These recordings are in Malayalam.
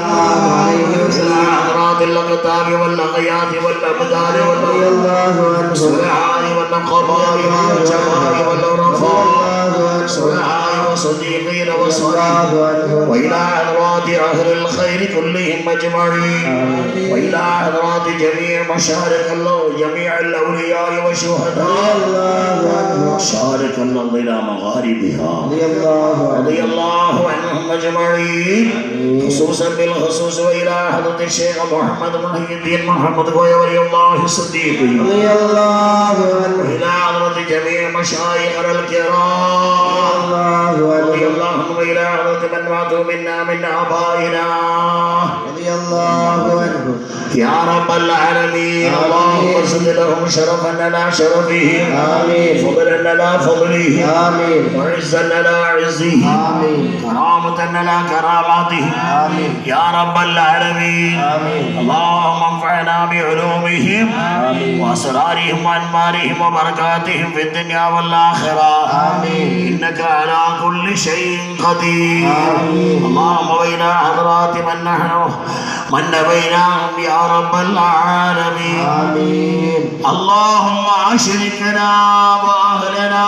Ah. الأعراض الأقطاب والأغياث والأبدان والسرعان والنقباء والجماع والعرفاء سرعان وصديقين وصالحين وإلى حضرات أهل الخير كلهم أجمعين. وإلى حضرات جميع مشارق الله جميع الأولياء والشهداء. مشارق الأرض إلى مغاربها. رضي الله عنهم. أجمعين. خصوصا بالخصوص وإلى ഹദറത്ത് ഷേഖ് മുഹമ്മദ് മുഹിയുദ്ദീൻ മുഹമ്മദ് കോയ വലിയല്ലാഹു സിദ്ദീഖ് റളിയല്ലാഹു അൻഹു. ഇലാ ഹദറത്ത് ജമീഅ മശായിഖൽ കിറാം. റളിയല്ലാഹു അൻഹു. ഇലാ ഹദറത്ത് മൻ മാതു മിന്നാ മിൻ ആബായിനാ റളിയല്ലാഹു അൻഹു. يا رب العالمين. اللهم زد لهم شرفا لنا شرفهم. فضلا لنا فضلهم. وعزا لنا عزهم. كرامة لنا كراماتهم. يا رب العالمين. اللهم انفعنا بعلومهم. وأسرارهم وانوارهم وبركاتهم في الدنيا والآخرة. إنك على كل شيء قدير. اللهم بين حضرات من نحن من بينهم يا رب العالمين اللهم اشركنا واهلنا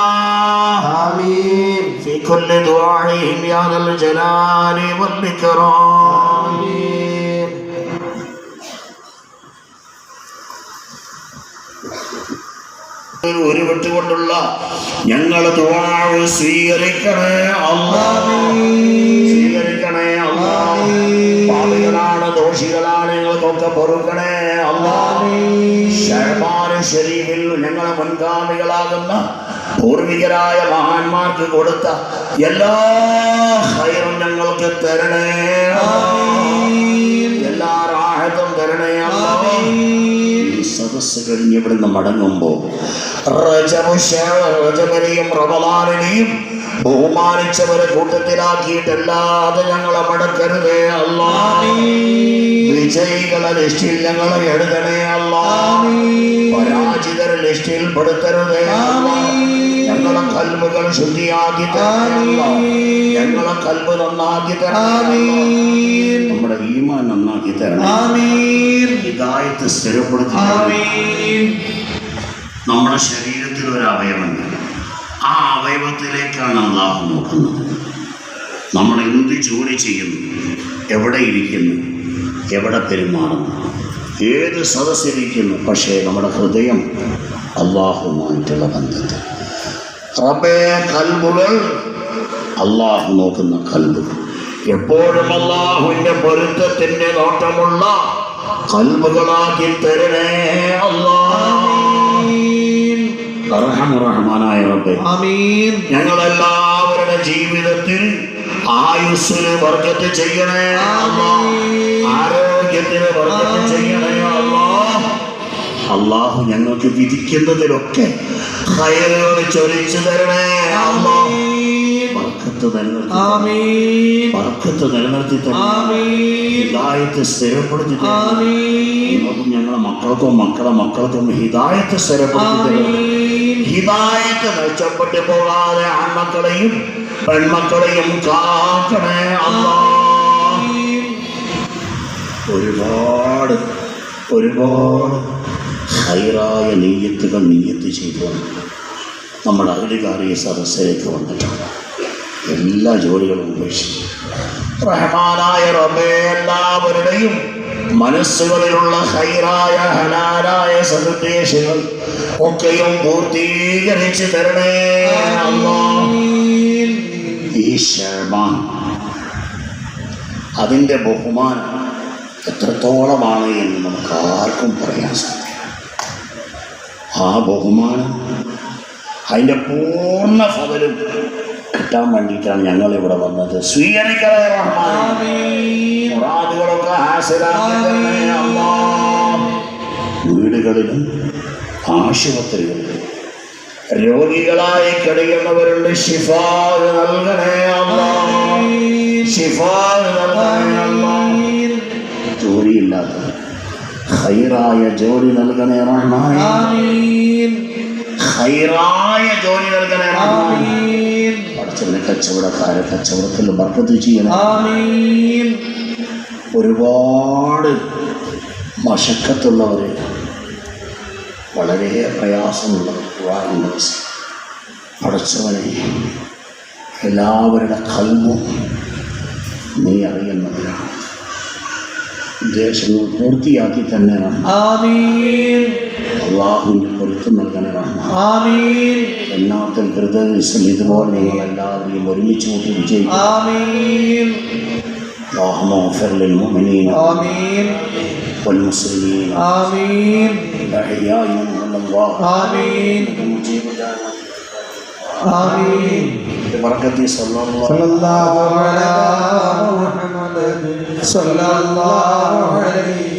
في كل دعائهم يا ذا الجلال والاكرام ഒരു വിട്ടുകൊണ്ടുള്ള ഞങ്ങൾ ദുആവ് സ്വീകരിക്കണേ അല്ലാ സ്വീകരിക്കണേ അല്ലാ പാപികളാണ് ദോഷികളാണ് ഞങ്ങൾക്കൊക്കെ പൊറുക്കണേ. ഷഹബാൻ ഷരീഫിൽ ഞങ്ങളെ മുൻഗാമികളാകുന്ന പൂർവികരായ മഹാന്മാർക്ക് കൊടുത്ത എല്ലാ ഹൈറും ഞങ്ങൾക്ക് തരണേ. എല്ലാ റാഹത്തും തരണേ. സദസ് കഴിഞ്ഞ് ഇവിടുന്ന് മടങ്ങുമ്പോ റജബിനെയും റമദാനിനെയും ബഹുമാനിച്ചവരെ കൂട്ടത്തിലാക്കിയിട്ടല്ലാതെ ഞങ്ങളെ മടക്കരുതേ അല്ലാ. വിജയികളെ ലിസ്റ്റിൽ ഞങ്ങളെ എഴുതണേ അല്ലാ. പരാജിതരെ ലിസ്റ്റിൽ പെടുത്തരുതേ ഞങ്ങളെ കൽവുകൾ ശുദ്ധിയാക്കി തരണേ അല്ലാ. ഞങ്ങളെ കൽവ് നന്നാക്കി തരണേ അല്ലാ. നമ്മുടെ ഈമാൻ നന്നാക്കി തരണം ഹിദായത്ത് സ്ഥിരപ്പെടുത്തി. നമ്മുടെ ശരീരത്തിൽ ഒരു അവയവമുണ്ട്. ആ അവയവത്തിലേക്കാണ് അള്ളാഹു നോക്കുന്നത്. നമ്മൾ എന്ത് ജോലി ചെയ്യുന്നു എവിടെ ഇരിക്കുന്നു എവിടെ പെരുമാറുന്നു ഏത് സദസ്സിരിക്കുന്നു പക്ഷേ നമ്മുടെ ഹൃദയം അള്ളാഹുമായിട്ടുള്ള ബന്ധത്തിൽ. റബ്ബേ കൽബുകൾ അള്ളാഹു നോക്കുന്ന കൽബുകൾ എപ്പോഴും അള്ളാഹുവിന്റെ പൊരുത്തത്തിന്റെ നോട്ടമുള്ള കൽബുകളാക്കി തരണേ റബ്ബേ ഞങ്ങളെല്ലാവരുടെ ജീവിതത്തിൽ ആയുസ്സിന് വർഗത്ത് ചെയ്യണേ. ആരോഗ്യത്തിന് വർഗത്ത് ചെയ്യണേ. അള്ളാഹു ഞങ്ങൾക്ക് വിധിക്കുന്നതിലൊക്കെ ഹയറുകൾ ചൊരിച്ചു തരണേ അല്ലാ. ബർക്കത്ത് നിലനിർത്തി ബർക്കത്ത് നിലനിർത്തി തരണേ. ഹിദായത്ത് സ്ഥിരപ്പെടുത്തി തരണേ. ഞങ്ങൾക്കും ഞങ്ങളെ മക്കൾക്കും മക്കളെ മക്കൾക്കും ഹിദായത്ത് സ്ഥിരപ്പെടുത്തി ഹിദായത്ത് നഷ്ടപ്പെട്ടു പോകാതെ ആൺമക്കളെയും പെൺമക്കളെയും കാക്കണേ അല്ലാ ഒരുപാട് ഒരുപാട് ഹൈറായ നെയ്യത്തുകൾ നെയ്യത്ത് ചെയ്തു നമ്മുടെ അകലുകാരിയ സദസ്സിലേക്ക് വന്നിട്ടുണ്ട്. എല്ലാ ജോലികളും ഉപേക്ഷിച്ചു റഹ്മാനായ റബ്ബേ എല്ലാവരുടെയും മനസ്സുകളിലുള്ള ഹൈറായ ഹലാലായ സദുദ്ദേശങ്ങൾ ഒക്കെയും പൂർത്തീകരിച്ചു തരണേ. ഈ ശർമാൻ അതിന്റെ ബഹുമാനം എത്രത്തോളമാണ് എന്ന് നമുക്ക് ആർക്കും പറയാൻ സാധിക്കും ആ ബഹുമാനം അതിന്റെ പൂർണ ഫലം കിട്ടാൻ വേണ്ടിയിട്ടാണ് ഞങ്ങൾ ഇവിടെ വന്നത്. സ്വീകരിക്കണേ അല്ലാ. വീടുകളിലും ആശുപത്രികളിലും രോഗികളായി കഴിയുന്നവരുടെ ഷിഫ നൽകണേ നൽകണേ. ജോലിയില്ലാത്ത ഹൈറായ ജോലി നൽകണേ റഹ്മാൻ. ഹൈറായ ജോലി നൽകണേ. പഠിച്ചവനെ കച്ചവടക്കാരെ കച്ചവടത്തിൽ ബർക്കത്ത് ചെയ്യണം ഒരുപാട് മഷക്കത്തുള്ളവർ വളരെ പ്രയാസമുള്ള വിവാഹം ദിവസം പടച്ചവനെ എല്ലാവരുടെ കൽവും നീ അറിയുന്നവരാണ്. ഉദ്ദേശങ്ങൾ പൂർത്തിയാക്കി തന്നെ അള്ളാഹുവിൻ്റെ പൊരുത്തം നൽകണേ റഹ്മാൻ ആമീൻ എന്നാത്തിൽ ഹൃദയത്തിൽ ഇതുപോലെ നിങ്ങൾ എല്ലാവരെയും ഒരുമിച്ച് കൂട്ടി വിജയിക്കും ആമീൻ اللهم اغفر للمؤمنين ആമീൻ والمسلمين ആമീൻ الأحياء منهم والأموات ആമീൻ مجيب دعوة ആമീൻ ببركة صلى الله صلى الله على محمد صلى الله عليه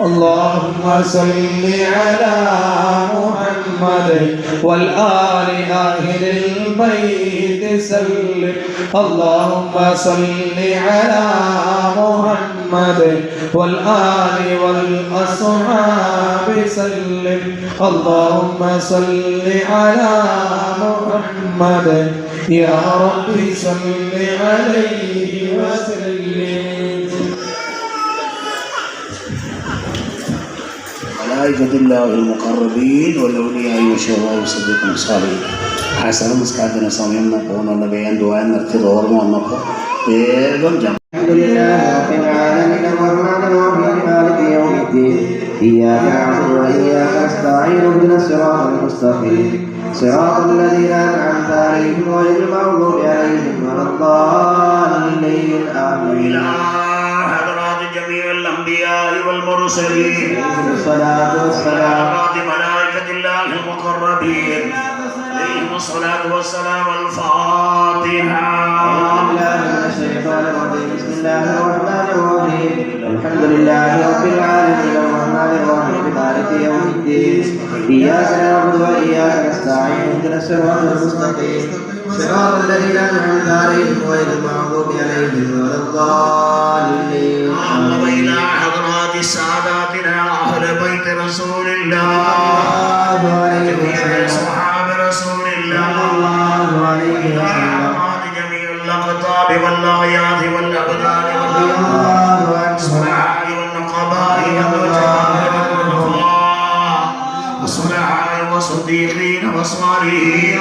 اللهم صل على محمد والآل أهل البيت سلم. اللهم صل على محمد والآل والأصحاب سلم. اللهم صل على محمد. يا رب صل عليه وسلم. الجدلة والمقربين والأولياء أيوة والشهداء والصديقين الصالحين حسن مسكاتنا صميمنا قونا لبيان دعاء نرتب ورمو النقو إيه، بلجم الحمد لله رب العالمين الرحمن الرحيم مالك يوم الدين. إياك نعبد وإياك نستعين اهدنا الصراط المستقيم. صراط الذين أنعمت عليهم غير المغضوب عليهم ولا الضالين. آمين. الأنبياء والمرسلين. الصلاة والسلام. حضرات ملائكة الله المقربين. الصلاة والسلام الفاتحة. أعوذ بالله من الشيطان الرجيم بسم الله الرحمن الرحيم الحمد لله رب العالمين الرحمن الرحيم مالك يوم الدين إياك نعبد وإياك نستعين اهدنا الصراط المستقيم صراط الذين أنعمت عليهم غير المغضوب عليهم ولا الضالين اللهم إلى حضرات ساداتنا أهل بيت رسول الله. الله عليه وسلم. رسول الله الله عليه وسلم جميع الأقطاب واللغيات والأبدان والأصبع والنقباء والوجهاء والرفاء والصديقين والصالحين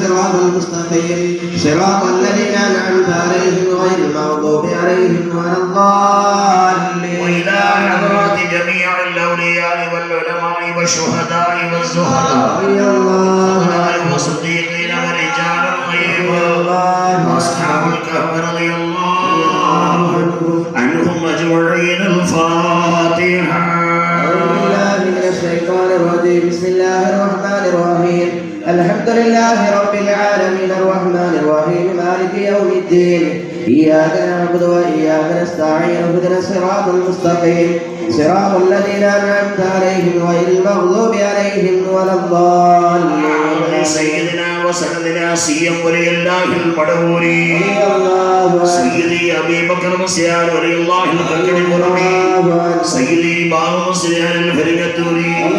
الصراط المستقيم. صراط الذين أنعمت عليهم غير المغضوب عليهم ولا الضالين. وإلى حضرات جميع الأولياء والعلماء والشهداء والزهداء رضي الله عنهم. والصديقين نعبد وإياك نستعين اهدنا الصراط المستقيم صراط الذين أنعمت عليهم غير المغضوب عليهم ولا الضالين سيدنا وسندنا سيم ولي الله المدوري رضي الله عنه سيدي أبي بكر مسيار ولي الله البكر المرمي الله عنه سيدي باب مسيار الفرقتوري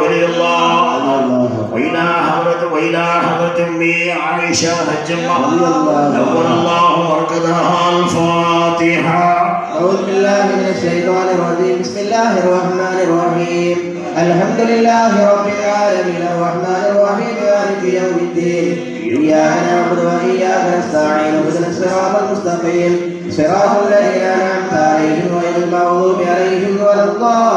ولي الله وإلى حضرة وإلى حضرة أمي عائشة حج نور الله مركزها الفاتحة أعوذ بالله من الشيطان الرجيم بسم الله الرحمن الرحيم الحمد لله رب العالمين. الرحمن الرحيم مالك يوم الدين إياك نعبد وإياك نستعين اهدنا المستقيم صراط الذين أنعمت عليهم غير المغضوب عليهم ولا الضالين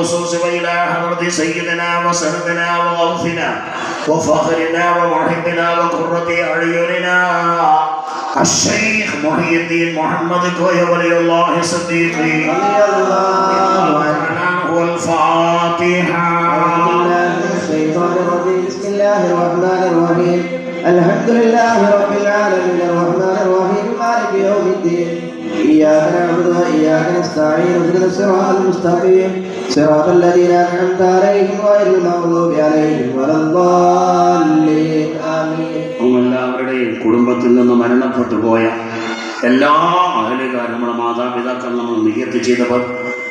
خصوصا بالخصوص وإلى حضرة سيدنا وسندنا وغوثنا وفخرنا ومحبنا وقرة أعيننا. الشيخ محي الدين محمد كوي ولي الله صديقي. الله عنه هو الفاتحة. أعوذ بالله من الشيطان الرجيم بسم الله الرحمن الرحيم. الحمد لله رب العالمين الرحمن الرحيم. إياك نعبد وإياك نستعين اهدنا الصراط المستقيم صراط الذين أنعمت عليهم غير المغضوب عليهم ولا الضالين آمين എല്ലാവരുടെയും കുടുംബത്തിൽ നിന്ന് മരണപ്പെട്ടു പോയ എല്ലാ അഹലുകാരും നമ്മുടെ മാതാപിതാക്കൾ നമ്മൾ നിയത്ത് ചെയ്തവർ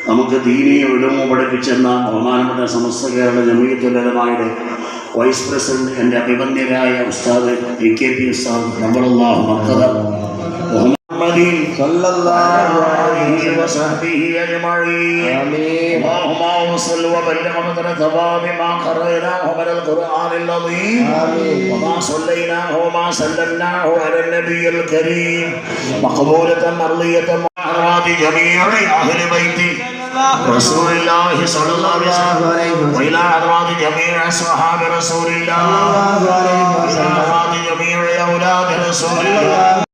നമുക്ക് ദീനീയ വിടുമോ പഠിപ്പിച്ചെന്ന ബഹുമാനപ്പെട്ട സമസ്ത കേരള ജമീയത്തുലമായുടെ വൈസ് പ്രസിഡന്റ് എൻ്റെ അഭിമന്യരായ ഉസ്താദ് എ കെ പി ഉസ്താദ് നമ്പറുല്ലാഹു മക്കത മുഹമ്മദീൻ صلى الله عليه وصحبه أجمعين. آمين. اللهم وصل وبلغ مدر ثواب ما قرأناه من القرآن العظيم. آمين. وما صليناه وما سلمناه على النبي الكريم. مقبولة مرضية وأعراض جميع أهل بيت رسول الله صلى الله عليه وسلم. وإلى أعراض جميع أصحاب رسول الله. وإلى أعراض جميع أولاد رسول الله.